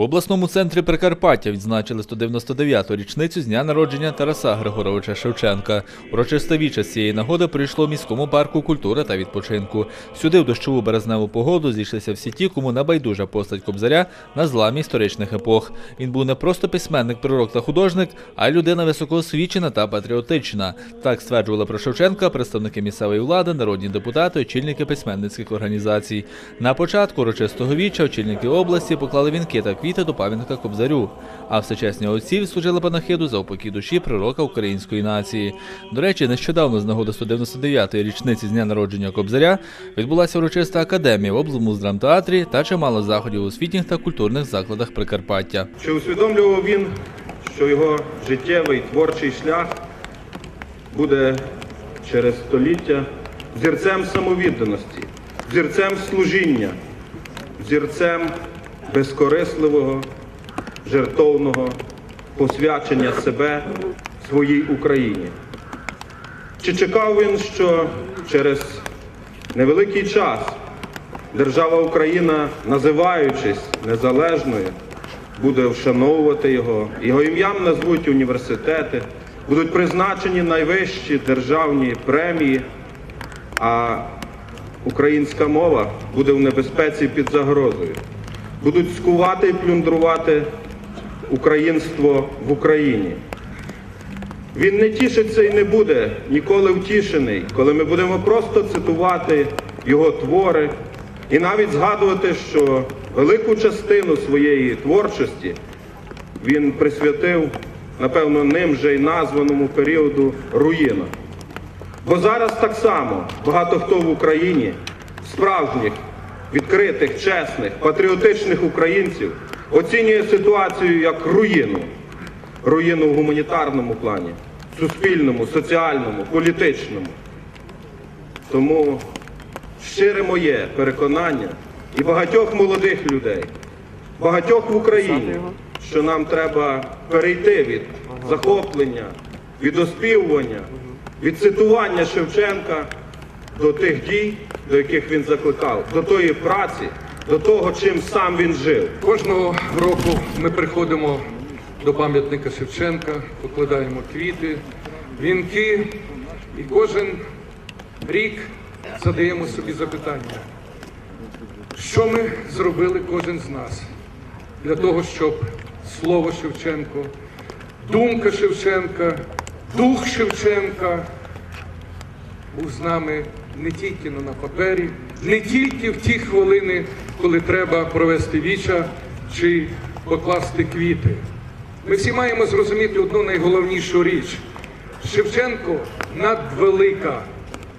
У обласному центрі Прикарпаття відзначили 199-ту річницю з дня народження Тараса Григоровича Шевченка. Урочисте віче з цієї нагоди прийшло в міському парку культури та відпочинку. Сюди в дощову березневу погоду зійшлися всі ті, кому небайдужа постать Кобзаря на зламі історичних епох. Він був не просто письменник, пророк та художник, а й людина високоосвічена та патріотична. Так стверджували про Шевченка представники місцевої влади, народні депутати, очільники письменницьких організацій. На початку урочистого віча очільники області поклали вінки та квіти до пам'ятника Кобзарю. А всечесні отці служили панахиду за упокій душі пророка української нації. До речі, нещодавно з нагоди 199-ї річниці з дня народження Кобзаря відбулася урочиста академія в обласному драмтеатрі та чимало заходів у освітніх та культурних закладах Прикарпаття. Чи усвідомлював він, що його життєвий творчий шлях буде через століття зірцем самовідданості, зірцем служіння, зірцем безкорисливого, жертовного посвячення себе своїй Україні? Чи чекав він, що через невеликий час держава Україна, називаючись незалежною, буде вшановувати його, його ім'ям назвуть університети, будуть призначені найвищі державні премії, а українська мова буде в небезпеці під загрозою. Будуть скувати і плюндрувати українство в Україні. Він не тішиться і не буде ніколи втішений, коли ми будемо просто цитувати його твори і навіть згадувати, що велику частину своєї творчості він присвятив, напевно, ним же й названому періоду руїна. Бо зараз так само багато хто в Україні, справжніх, відкритих, чесних, патріотичних українців, оцінює ситуацію як руїну руїну в гуманітарному плані, суспільному, соціальному, політичному. Тому щире моє переконання і багатьох молодих людей, багатьох в Україні, що нам треба перейти від захоплення, від оспівування, від цитування Шевченка до тих дій, до яких він закликав, до тої праці, до того, чим сам він жив. Кожного року ми приходимо до пам'ятника Шевченка, покладаємо квіти, вінки, і кожен рік задаємо собі запитання, що ми зробили кожен з нас для того, щоб слово Шевченко, думка Шевченка, дух Шевченка був з нами не тільки на папері, не тільки в ті хвилини, коли треба провести віча чи покласти квіти. Ми всі маємо зрозуміти одну найголовнішу річ. Шевченко надвелика,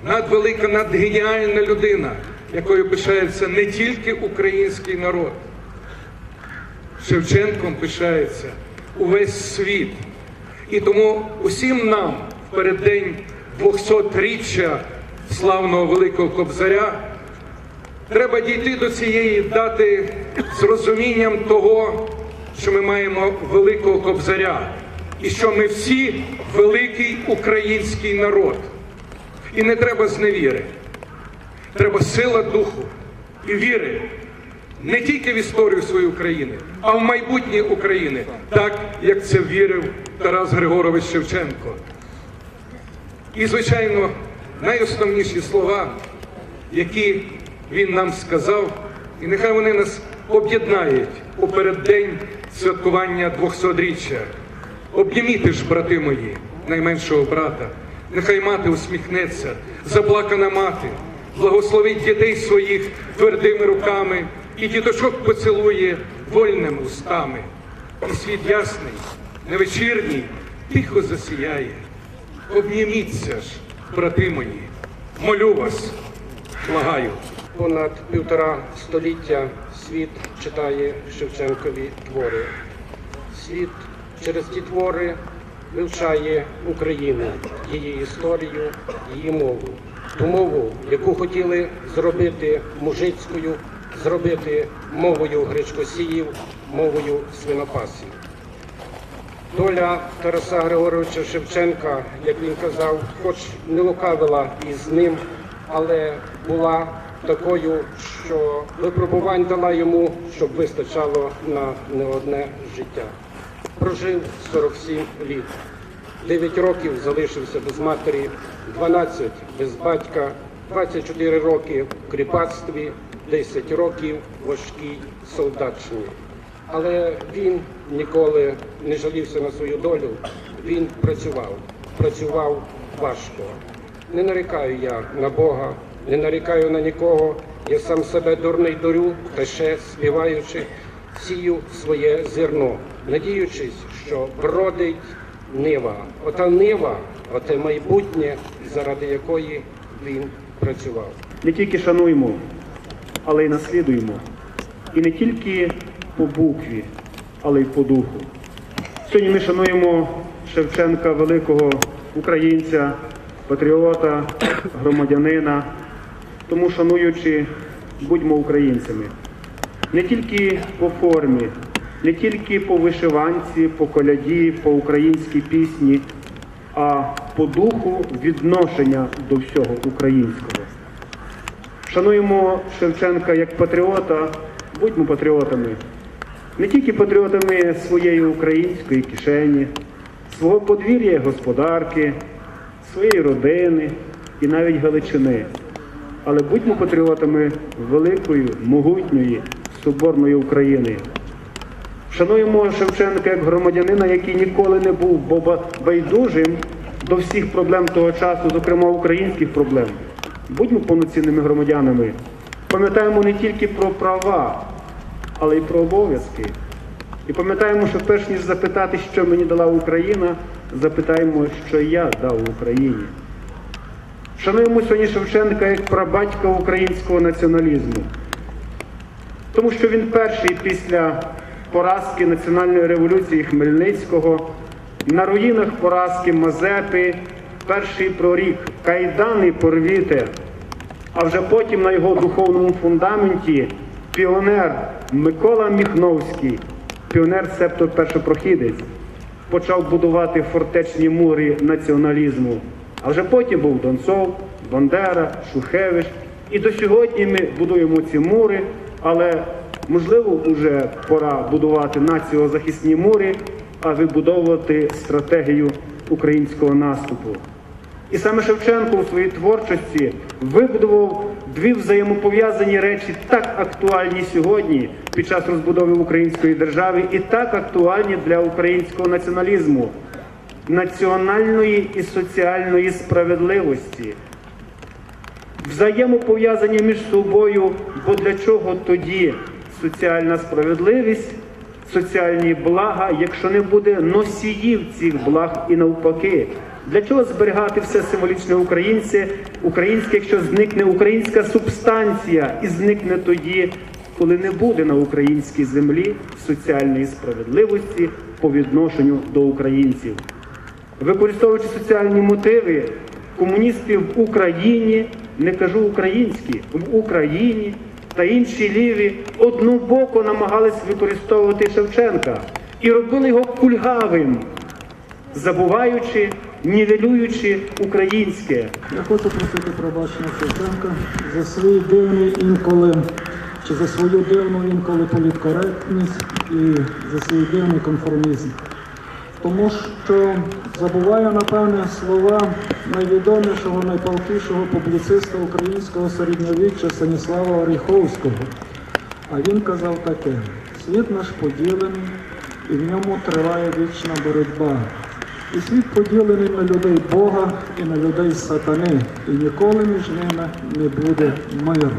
надвелика, надгеніальна людина, якою пишається не тільки український народ. Шевченком пишається увесь світ. І тому усім нам в переддень 200-річчя славного Великого Кобзаря треба дійти до цієї дати з розумінням того, що ми маємо великого кобзаря і що ми всі великий український народ. І не треба зневіри. Треба сила духу і віри не тільки в історію своєї України, а в майбутнє України, так як це вірив Тарас Григорович Шевченко. І, звичайно, найосновніші слова, які він нам сказав, і нехай вони нас об'єднають у переддень святкування 200-річчя. Обніміте ж, брати мої, найменшого брата, нехай мати усміхнеться, заплакана мати, благословить дітей своїх твердими руками і діточок поцілує вольними устами. І світ ясний, невечірній, тихо засіяє. Обніміться ж, брати мої, молю вас, благаю. Понад півтора століття світ читає Шевченкові твори. Світ через ті твори вивчає Україну, її історію, її мову. Ту мову, яку хотіли зробити мужицькою, зробити мовою гречкосіїв, мовою свинопасів. Доля Тараса Григоровича Шевченка, як він казав, хоч не лукавила із ним, але була такою, що випробувань дала йому, щоб вистачало на не одне життя. Прожив 47 літ. 9 років залишився без матері, 12 без батька, 24 роки в кріпацтві, 10 років важкій солдатчині. Але він ніколи не жалівся на свою долю. Він працював, працював важко. Не нарікаю я на Бога, не нарікаю на нікого. Я сам себе дурний дурю, та ще співаючи, сію своє зерно, надіючись, що бродить нива. Ота нива, оте майбутнє, заради якої він працював. не тільки шануємо, але й наслідуємо. І не тільки по букві, але й по духу. Сьогодні ми шануємо Шевченка, великого українця, патріота, громадянина. Тому, шануючи, будьмо українцями. Не тільки по формі, не тільки по вишиванці, по коляді, по українській пісні, а по духу відношення до всього українського. Шануємо Шевченка як патріота, будьмо патріотами. Не тільки патріотами своєї української кишені, свого подвір'я господарки, своєї родини і навіть Галичини. Але будьмо патріотами великої, могутньої, соборної України. Шануємо Шевченка як громадянина, який ніколи не був байдужим до всіх проблем того часу, зокрема українських проблем. Будьмо повноцінними громадянами. Пам'ятаємо не тільки про права, але й про обов'язки. І пам'ятаємо, що перш ніж запитати, що мені дала Україна, запитаємо, що я дав Україні. Шануємо сьогодні Шевченка як прабатька українського націоналізму. Тому що він перший після поразки національної революції Хмельницького, на руїнах поразки Мазепи, перший прорік Кайдани порвіте, а вже потім на його духовному фундаменті піонер Микола Міхновський, піонер септо першопрохідець, почав будувати фортечні мури націоналізму. А вже потім був Донцов, Бандера, Шухевич. І до сьогодні ми будуємо ці мури, але можливо вже пора будувати націозахисні мури, а вибудовувати стратегію українського наступу. І саме Шевченко у своїй творчості вибудував дві взаємопов'язані речі, так актуальні сьогодні під час розбудови української держави, і так актуальні для українського націоналізму, національної і соціальної справедливості. Взаємопов'язані між собою, бо для чого тоді соціальна справедливість, соціальні блага, якщо не буде носіїв цих благ і навпаки. Для чого зберігати все символічне українське, українське, якщо зникне українська субстанція і зникне тоді, коли не буде на українській землі соціальної справедливості по відношенню до українців. Використовуючи соціальні мотиви, комуністи в Україні, не кажу українські, в Україні та інші ліві однобоко намагались використовувати Шевченка і робили його кульгавим, забуваючи, нівелюючи українське. Я хочу просити пробачення Шевченка за свій дивний інколи, чи за свою дивну інколи політкоректність і за свій дивний конформізм. Тому що забуваю, напевне, слова найвідомішого, найпалкішого публіциста українського середньовіччя Станіслава Оріховського. А він казав таке: світ наш поділений, і в ньому триває вічна боротьба. І світ поділений на людей Бога і на людей сатани, і ніколи між ними не буде миру.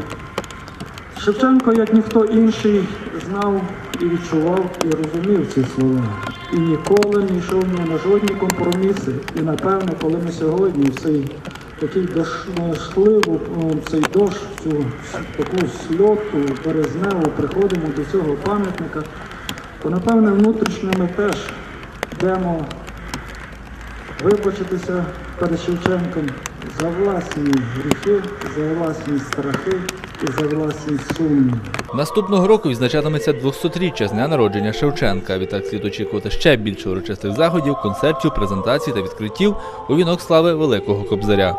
Шевченко, як ніхто інший, знав і відчував і розумів ці слова. І ніколи не йшов ні на жодні компроміси. І напевно, коли ми сьогодні в цей такий дошливу, цей дощ, цю таку сльоту березневу приходимо до цього пам'ятника, то напевне внутрішньо ми теж йдемо вибачитися перед Шевченком за власні гріхи, за власні страхи і за власні сумніви. Наступного року відзначатиметься 200-річчя з дня народження Шевченка. Відтак слід очікувати ще більше урочистих заходів, концертів, презентацій та відкриттів у вінок слави Великого Кобзаря.